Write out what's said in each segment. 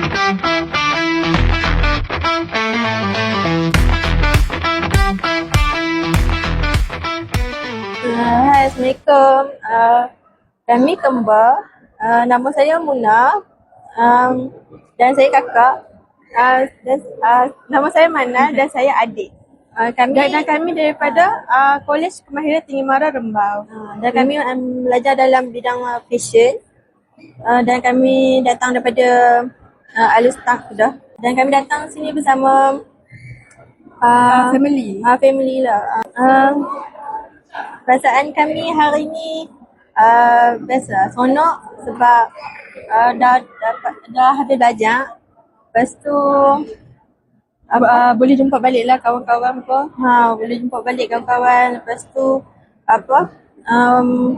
Uh, hai, Assalamualaikum. Uh, kami kembar. Uh, nama saya Muna. Um, dan saya kakak. Uh, dan, uh, nama saya Mana dan saya adik. Uh, kami dan, dan kami daripada uh, Kolej Kemahiran Tinggi Mara Rembau. Uh, dan kami um, belajar dalam bidang uh, fashion. Uh, dan kami datang daripada uh, Alustang dah. Dan kami datang sini bersama uh, family. uh, family lah. Uh, perasaan kami hari ni uh, best lah. Seronok sebab uh, dah, dapat, dah habis belajar. Lepas tu Uh, uh, boleh jumpa balik lah kawan-kawan apa. ha, boleh jumpa balik kawan-kawan. Lepas tu apa um,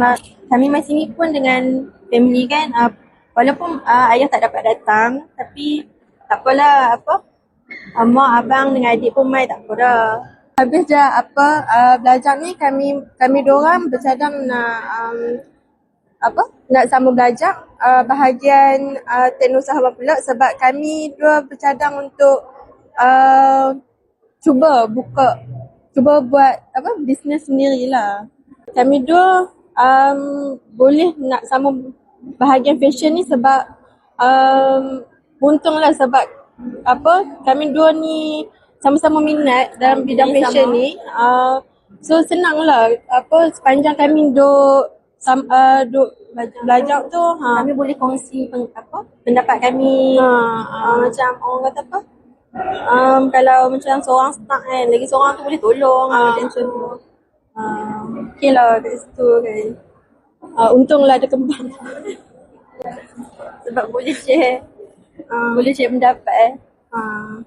ma- kami masih ni pun dengan family kan. Uh, walaupun uh, ayah tak dapat datang tapi tak apalah apa uh, mak, abang dengan adik pun mai tak apa dah. Habis je apa uh, belajar ni kami kami diorang bercadang nak um, apa nak sambung belajar uh, bahagian uh, teknik usaha pula sebab kami dua bercadang untuk uh, cuba buka cuba buat apa bisnes sendirilah. Kami dua um, boleh nak sambung bahagian fashion ni sebab um, untunglah sebab apa kami dua ni sama-sama minat dalam bidang fashion sama. ni. Uh, so senang lah apa sepanjang kami duk sam, uh, duk belajar, belajar tu ha, Kami boleh kongsi pen, apa pendapat kami. ha, Uh, macam orang kata apa? Um, kalau macam seorang start kan, lagi seorang tu boleh tolong Ah. macam tu. Uh, okay lah kat situ kan uh, untunglah ada kembang. Sebab boleh share. Uh, boleh share pendapat eh. Uh.